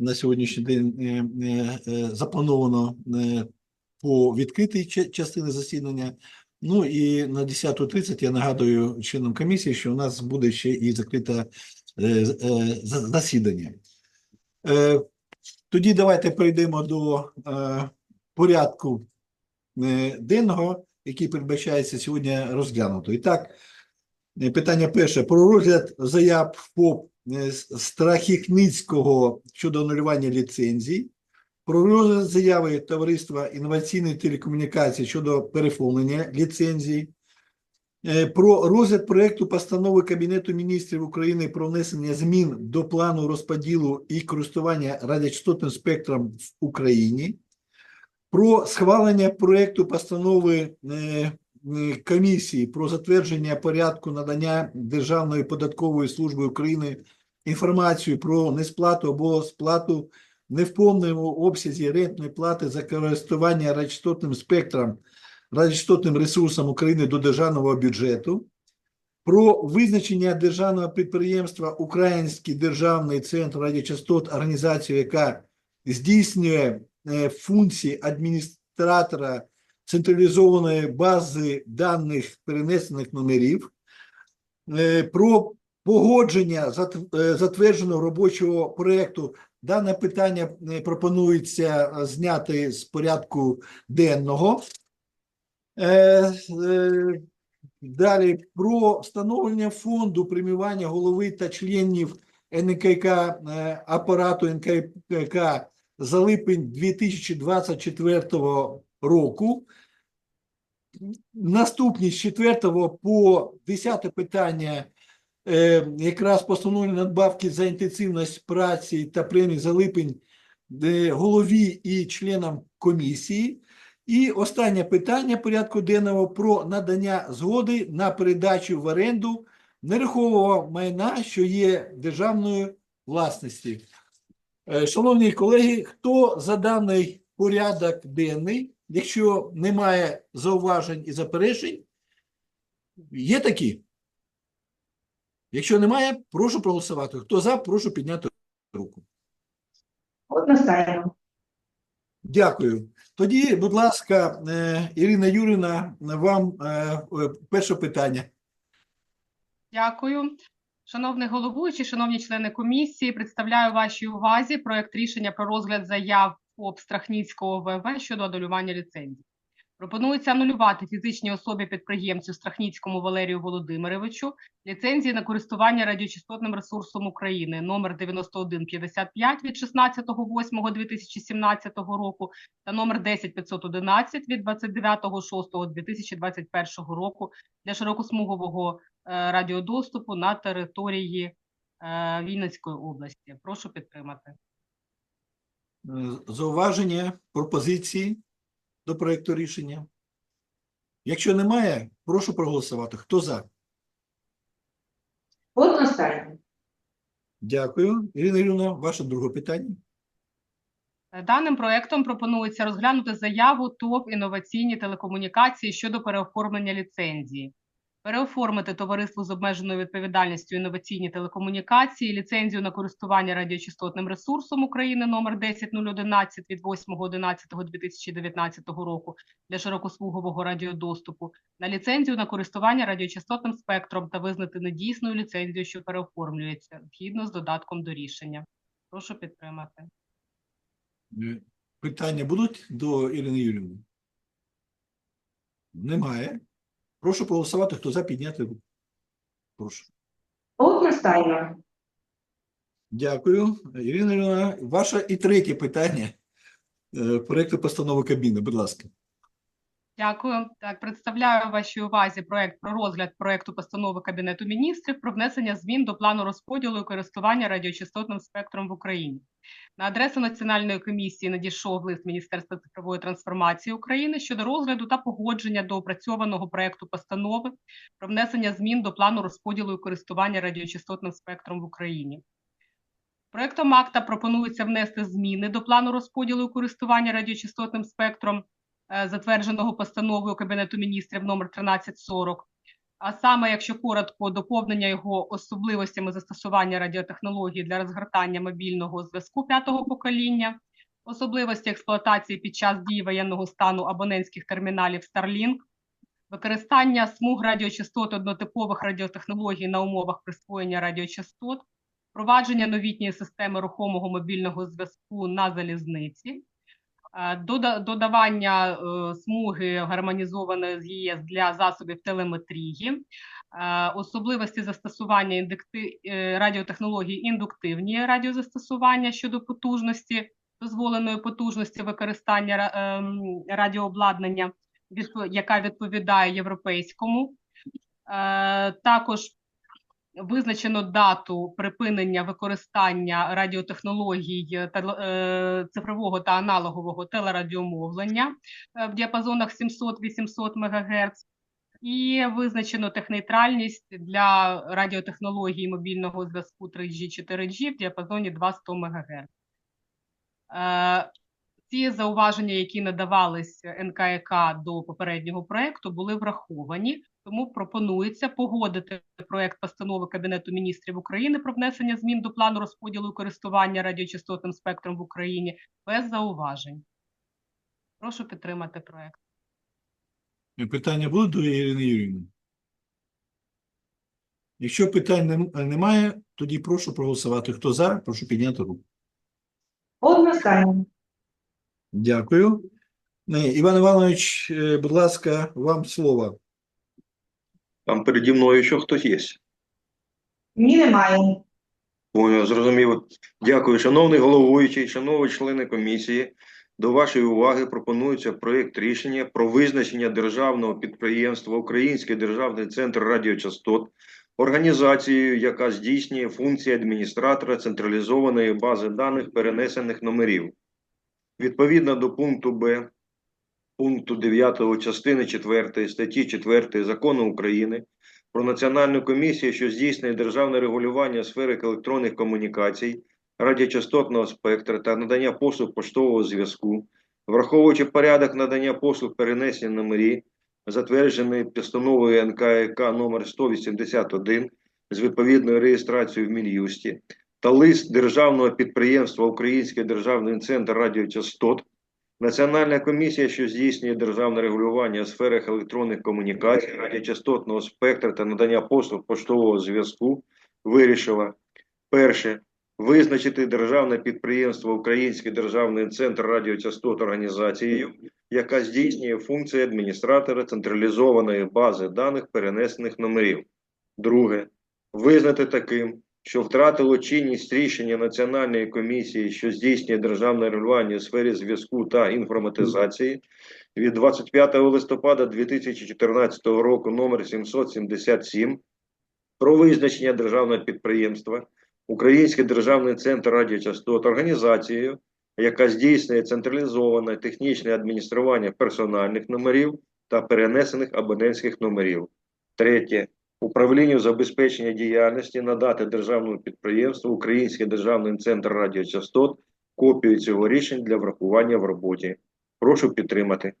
на сьогоднішній день е, е, е, заплановано по відкритій ча- частині засідання. Ну і на 10.30 я нагадую членам комісії, що у нас буде ще і закрите засідання. Тоді давайте перейдемо до порядку денного, який передбачається сьогодні розглянуто. І так, питання перше про розгляд заяв ФОП е, щодо анулювання ліцензій, про розгляд заяви Товариства інноваційної телекомунікації щодо переповнення ліцензій, е, про розгляд проекту постанови Кабінету міністрів України про внесення змін до плану розподілу і користування радіочастотним спектром в Україні, про схвалення проекту постанови е, комісії про затвердження порядку надання Державної податкової служби України інформацію про несплату або сплату не в повному обсязі рентної плати за користування радіочастотним спектром радіочастотним ресурсом України до державного бюджету, про визначення державного підприємства Український державний центр радіочастот, організацію, яка здійснює е, функції адміністратора централізованої бази даних перенесених номерів, е, про погодження е, затвердженого робочого проєкту. Дане питання е, пропонується е, зняти з порядку денного. Далі про встановлення фонду преміювання голови та членів НКК апарату НКК за липень 2024 року. Наступні з 4 по 10 питання якраз постановлення надбавки за інтенсивність праці та премії за липень е, голові і членам комісії. І останнє питання порядку денного про надання згоди на передачу в оренду нерухомого майна, що є державною власності. Е, Шановні колеги, хто за даний порядок денний, якщо немає зауважень і заперечень, є такі? Якщо немає, прошу проголосувати. Хто за, прошу підняти руку. Одностайно. Дякую. Тоді, будь ласка, е, Ірина Юріна, вам е, е, перше питання. Дякую. Шановний головуючий, шановні члени комісії, представляю вашій увазі проект рішення про розгляд заяв ФОП Страхніцького ВВ щодо анулювання ліцензій. Пропонується анулювати фізичній особі підприємцю Страхніцькому Валерію Володимировичу ліцензії на користування радіочастотним ресурсом України номер 9155 від 16.08.2017 року та номер 10511 від 29.06.2021 року для широкосмугового е, радіодоступу на території е, Вінницької області. Прошу підтримати. Е, Зауваження, пропозиції до проекту рішення? Якщо немає, прошу проголосувати. Хто за? Одностайно. Дякую. Ірина Юрівна, ваше друге питання. Даним проектом пропонується розглянути заяву ТОП інноваційні телекомунікації щодо переоформлення ліцензії. Переоформити товариству з обмеженою відповідальністю інноваційні телекомунікації ліцензію на користування радіочастотним ресурсом України номер 10011 від 8.11.2019 року для широкосмугового радіодоступу на ліцензію на користування радіочастотним спектром та визнати недійсною ліцензію, що переоформлюється згідно з додатком до рішення. Прошу підтримати. Е, Питання будуть до Ірини Юріївни? Немає. Прошу проголосувати, хто за підняти руку. Прошу. Одностайно. Дякую. Ірина Ірина. ваше і третє питання проєкту проекту постанови Кабміну. Будь ласка. Дякую. Так, представляю вашій увазі проект про розгляд проекту постанови Кабінету міністрів про внесення змін до плану розподілу і користування радіочастотним спектром в Україні. На адресу Національної комісії надійшов лист Міністерства цифрової трансформації України щодо розгляду та погодження до опрацьованого проекту постанови про внесення змін до плану розподілу і користування радіочастотним спектром в Україні. Проектом акта пропонується внести зміни до плану розподілу і користування радіочастотним спектром затвердженого постановою Кабінету міністрів номер 1340. А саме, якщо коротко, доповнення його особливостями застосування радіотехнологій для розгортання мобільного зв'язку п'ятого покоління, особливості експлуатації під час дії воєнного стану абонентських терміналів Starlink, використання смуг радіочастот однотипових радіотехнологій на умовах присвоєння радіочастот, впровадження новітньої системи рухомого мобільного зв'язку на залізниці, е, додавання е, смуги гармонізованої з ЄС для засобів телеметрії, е, особливості застосування індукти... е, радіотехнологій індуктивні радіозастосування щодо потужності, дозволеної потужності використання радіообладнання, яка відповідає європейському. Е, Також визначено дату припинення використання радіотехнологій е, теле- е, цифрового та аналогового телерадіомовлення е, в діапазонах 700-800 МГц. І визначено технейтральність для радіотехнологій мобільного зв'язку 3G, 4G в діапазоні 200 МГц. Ці зауваження, які надавались НКК до попереднього проекту, були враховані, тому пропонується погодити проект постанови Кабінету міністрів України про внесення змін до плану розподілу і користування радіочастотним спектром в Україні без зауважень. Прошу підтримати проект. Питання будуть до Ірини Юріївни? Якщо питань немає, тоді прошу проголосувати. Хто за, прошу підняти руку. Одностайно. Дякую. Е, Іван Іванович, е, будь ласка, вам слово. Там переді мною ще хтось є. Ні, немає. Понял, зрозуміло. Дякую, шановний головуючий, шановні члени комісії. До вашої уваги пропонується проєкт рішення про визначення державного підприємства Український державний центр радіочастот організацією, яка здійснює функції адміністратора централізованої бази даних перенесених номерів. Відповідно до пункту Б пункту 9 частини 4 статті 4 Закону України про Національну комісію, що здійснює державне регулювання сфери електронних комунікацій, радіочастотного спектра та надання послуг поштового зв'язку, враховуючи порядок надання послуг перенесення номерів, затверджений постановою НКК номер 181 з відповідною реєстрацією в Мін'юсті, та лист державного підприємства Український державний центр радіочастот, Національна комісія, що здійснює державне регулювання у сферах електронних комунікацій, радіочастотного спектра та надання послуг поштового зв'язку, вирішила перше визначити державне підприємство Український державний центр радіочастот організацією, яка здійснює функції адміністратора централізованої бази даних перенесених номерів. Друге визнати таким, що втратило чинність рішення Національної комісії, що здійснює державне регулювання у сфері зв'язку та інформатизації від 25 листопада 2014 року номер 777 про визначення державного підприємства Український державний центр радіочастот організацією, яка здійснює централізоване технічне адміністрування персональних номерів та перенесених абонентських номерів. Третє управлінню забезпечення діяльності надати державному підприємству Український державний центр радіочастот копію цього рішення для врахування в роботі. Прошу підтримати.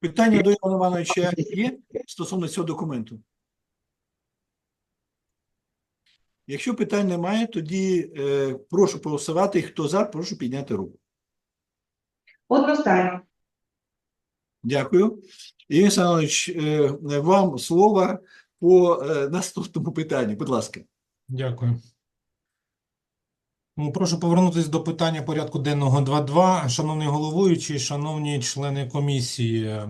Питання до Івана Івановича є стосовно цього документу? Якщо питань немає, тоді е, прошу проголосувати. Хто за, прошу підняти руку. Одностайно. Дякую. Ігор Олександрович, е, вам слово по е, наступному питанню. Будь ласка. Дякую. Ну, Прошу повернутися до питання порядку денного 2.2. Шановний головуючий, шановні члени комісії,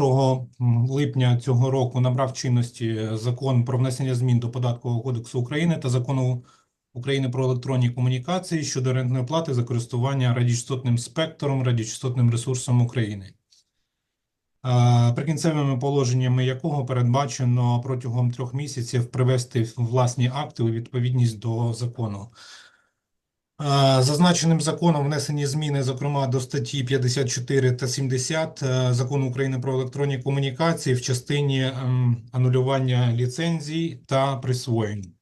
1 липня цього року набрав чинності закон про внесення змін до Податкового кодексу України та закону України про електронні комунікації щодо рентної плати за користування радіочастотним спектром, радіочастотним ресурсом України. Е, Прикінцевими положеннями якого передбачено протягом трьох місяців привести власні акти у відповідність до закону. Е, Зазначеним законом внесені зміни, зокрема, до статті 54 та 70 е, Закону України про електронні комунікації в частині ем, анулювання ліцензій та присвоєнь.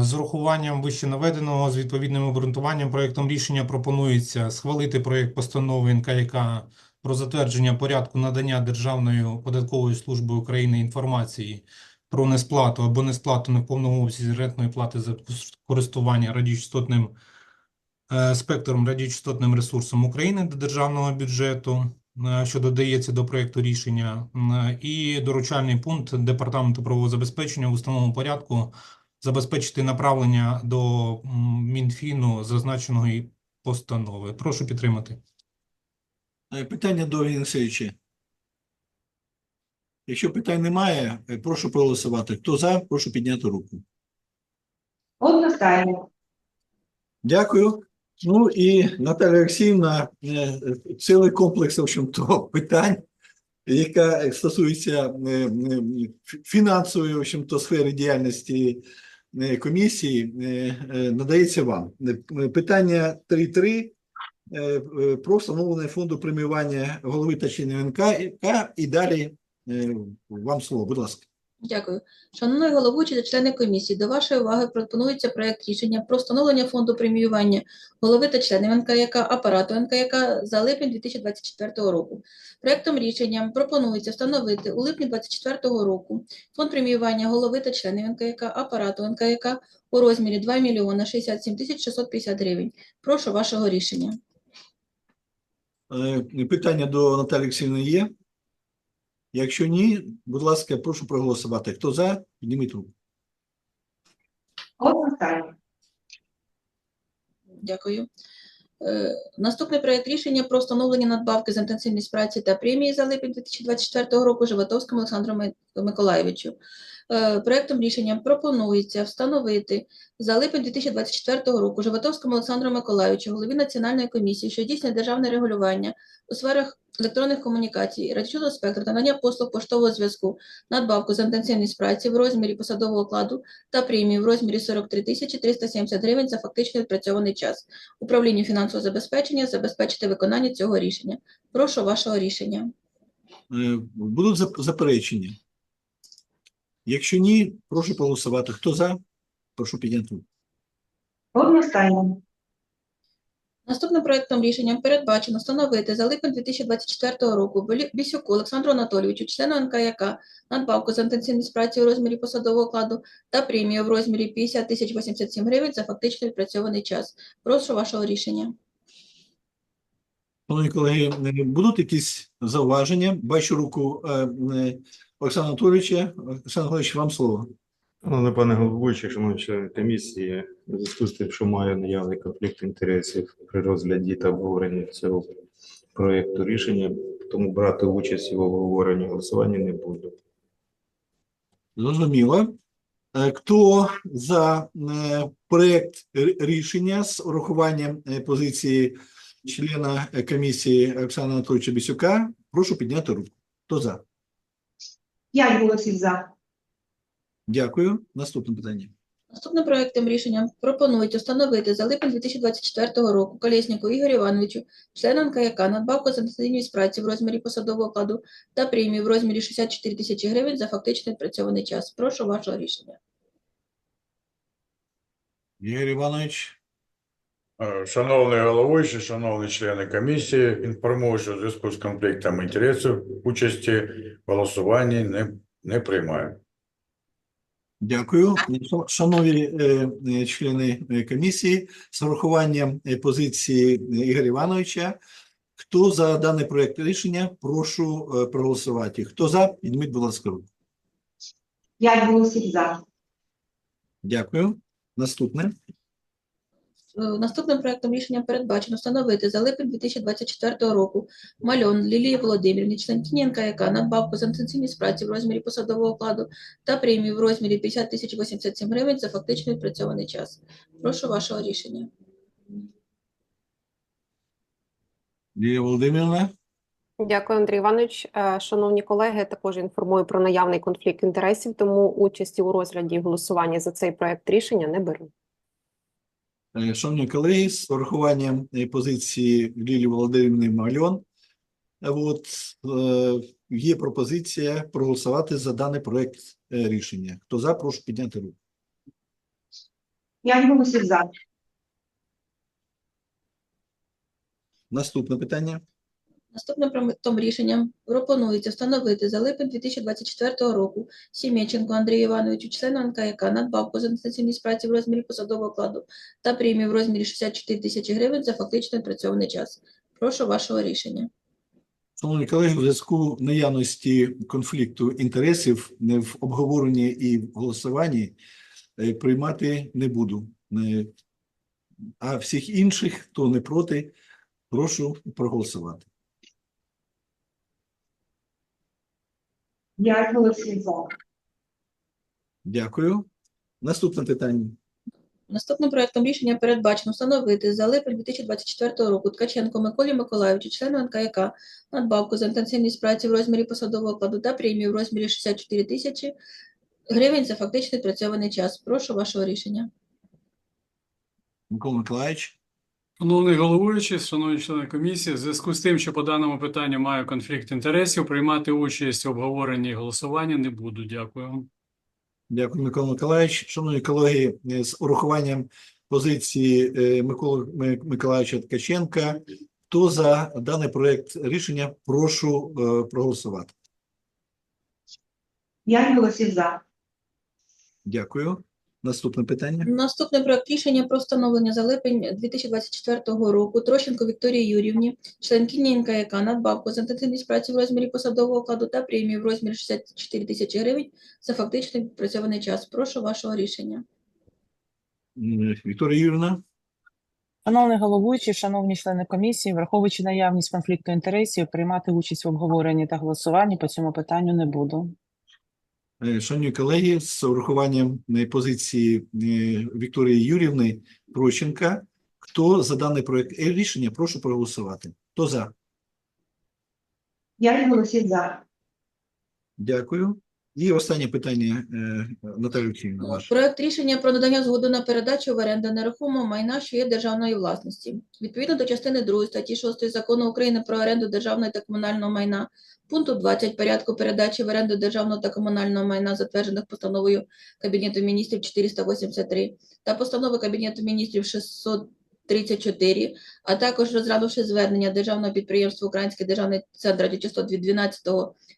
З урахуванням вище наведеного, з відповідним обґрунтуванням проектом рішення пропонується схвалити проект постанови НКК про затвердження порядку надання Державною податковою службою України інформації про несплату або несплату не в повному обсязі рентної плати за користування радіочастотним е, спектром радіочастотним ресурсом України до державного бюджету, е, що додається до проекту рішення, і доручальний пункт Департаменту правового забезпечення в установленому порядку забезпечити направлення до Мінфіну зазначеної постанови. Прошу підтримати. Е, Питання до Євгена Якщо питань немає, е, прошу проголосувати. Хто за, прошу підняти руку. Одностайно. Дякую. Ну і Наталя Олексіївна, е, цілий комплекс в общем-то, питань, яка стосується фі- фінансової в общем-то, сфери діяльності комісії, надається вам. Питання 3.3 е, е, про встановлення фонду преміювання голови та членів НК і далі е, вам слово, будь ласка. Дякую. Шановний головуючий та члени комісії, до вашої уваги пропонується проект рішення про встановлення фонду преміювання голови та членів НКЯК, апарату НКЯК за липень 2024 року. Проектом рішення пропонується встановити у липні 2024 року фонд преміювання голови та членів НКЯК, апарату НКЯК у розмірі 2 мільйона 67 тисяч 650 гривень. Прошу вашого рішення. Питання до Наталі Олексіївни є? Якщо ні, будь ласка, прошу проголосувати. Хто за, підніміть руку. Дякую. Е, Наступний проект рішення про встановлення надбавки за інтенсивність праці та премії за липень 2024 року Животовському Олександру Ми- Миколайовичу. Е, Проектом рішення пропонується встановити за липень 2024 року Животовському Олександру Миколайовичу, голові Національної комісії, що здійснює державне регулювання у сферах електронних комунікацій, радіочастотного спектру та надання послуг поштового зв'язку, надбавку за інтенсивність праці в розмірі посадового окладу та премію в розмірі 43 тисячі 370 гривень за фактично відпрацьований час. Управлінню фінансового забезпечення забезпечити виконання цього рішення. Прошу вашого рішення. Е, Будуть заперечення? Якщо ні, прошу проголосувати. Хто за, прошу підняти руку. Одностайно. Наступним проектом рішенням передбачено встановити за липень 2024 року Бісюку Олександру Анатолійовичу, члену НКЯК, надбавку за інтенсивність праці у розмірі посадового окладу та премію в розмірі 50 тисяч 87 гривень за фактично відпрацьований час. Прошу вашого рішення. Шановні колеги, е, будуть якісь зауваження? Бачу руку е, Анатолійовича. Олександр Анатолійович, вам слово. Шановний пане головуючий, шановні члени комісії, у зв'язку з тим, що маю наявний конфлікт інтересів при розгляді та обговоренні цього проєкту рішення, тому брати участь в обговоренні голосуванні не буду. Зрозуміло. Е, Хто за е, проект р- рішення з урахуванням е, позиції члена комісії Олександра Анатолійовича Бісюка, прошу підняти руку. Хто за? П'ять голосів за. Дякую. Наступне питання. Наступним проектом рішення пропонують встановити за липень 2024 року Колєсніку Ігорю Івановичу, членам НКЯК, надбавку за інтенсивність праці в розмірі посадового окладу та премію в розмірі 64 тисячі гривень за фактично відпрацьований час. Прошу вашого рішення. Ігор Іванович. Е, Шановний головуючий, шановні члени комісії, інформую, що в зв'язку з конфліктом інтересів участі в голосуванні не, не приймаю. Дякую. Шановні е, е, члени е, комісії, з урахуванням е, позиції Ігоря Івановича, хто за даний проект рішення, прошу е, проголосувати. Хто за, підніміть, будь ласка, руку. П'ять голосів за. Дякую. Наступне. Е, Наступним проектом рішення передбачено встановити за липень 2024 року Мальон Лілії Володимирівні, членкині НКЯК, надбавку за інтенсивність праці в розмірі посадового окладу та премію в розмірі 50 тисяч 87 гривень за фактично відпрацьований час. Прошу вашого рішення. Лілія Володимирівна. Дякую, Андрій Іванович. Е, Шановні колеги, також інформую про наявний конфлікт інтересів, тому участі у розгляді і голосуванні за цей проект рішення не беру. Е, Шановні колеги, з урахуванням е, позиції Лілії Володимирівни Мальон, е, от, є пропозиція проголосувати за даний проект рішення. Хто за, прошу підняти руку. Я голосів за. Наступне питання. Наступним проектом рішенням пропонується встановити за липень 2024 року Сім'яченко Андрію Івановичу, члену НКЯК, надбавку за інтенсивність праці в розмірі посадового окладу та премію в розмірі 64 тисячі гривень за фактично відпрацьований час. Прошу вашого рішення. Шановні колеги, у зв'язку наявності конфлікту інтересів в обговоренні і в голосуванні е, приймати не буду. Е, А всіх інших, хто не проти, прошу проголосувати. П'ять голосів за. Дякую. Наступне питання. Наступним проектом рішення передбачено встановити за липень 2024 року Ткаченко Миколі Миколайовичу, члену НКЯК, надбавку за інтенсивність праці в розмірі посадового окладу та премію в розмірі 64 тисячі гривень за фактично відпрацьований час. Прошу вашого рішення. Микола Миколаївич. Шановний головуючий, шановні члени комісії, в зв'язку з тим, що по даному питанню маю конфлікт інтересів, приймати участь в обговоренні і голосуванні не буду. Дякую. Дякую, Микола Миколаївич. Шановні колеги, е, з урахуванням позиції е, Миколи Ми- Миколаївича Ткаченка, хто за даний проект рішення, прошу е, проголосувати. П'ять голосів за. Дякую. Наступне питання. Наступний проект рішення про встановлення за липень 2024 року Трощенко Вікторії Юрівні, членкині НКЯК, надбавку за інтенсивність праці в розмірі посадового окладу та премію в розмірі 64 тисячі гривень за фактично відпрацьований час. Прошу вашого рішення. Вікторія Юрівна. Шановний головуючий, шановні члени комісії, враховуючи наявність конфлікту інтересів, приймати участь в обговоренні та голосуванні по цьому питанню не буду. Е, Шановні колеги, з урахуванням позиції е, Вікторії Юрівни Прощенка, хто за даний проект рішення, прошу проголосувати. Хто за? Я голосів за. Дякую. І останнє питання, е, Наталія Олексіївна. Проект рішення про надання згоди на передачу в оренду нерухомого майна, що є державної власності. Відповідно до частини 2 статті 6 Закону України про оренду державного та комунального майна, пункту 20 порядку передачі в оренду державного та комунального майна, затверджених постановою Кабінету міністрів 483 та постанови Кабінету міністрів 634, а також розглянувши звернення державного підприємства Український державний центр радіочастот від 12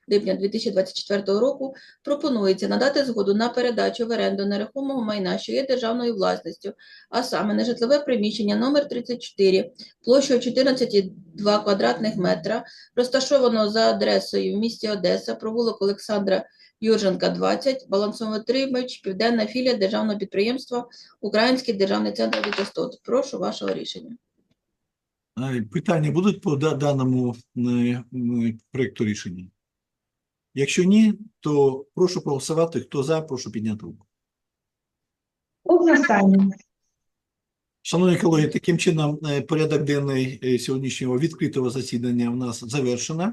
липня 2024 року, пропонується надати згоду на передачу в оренду нерухомого майна, що є державною власністю, а саме нежитлове приміщення номер 34 площею 14,2 квадратних метра, розташовано за адресою в місті Одеса, провулок Олександра Юрженка, 20, балансоутримач, південна філія державного підприємства Український державний центр радіочастот. Прошу вашого рішення. Е, Питання будуть по даному е, м, проекту рішення? Якщо ні, то прошу проголосувати. Хто за, прошу підняти руку. Одностайно. Шановні колеги, таким чином е, порядок денний сьогоднішнього відкритого засідання у нас завершено.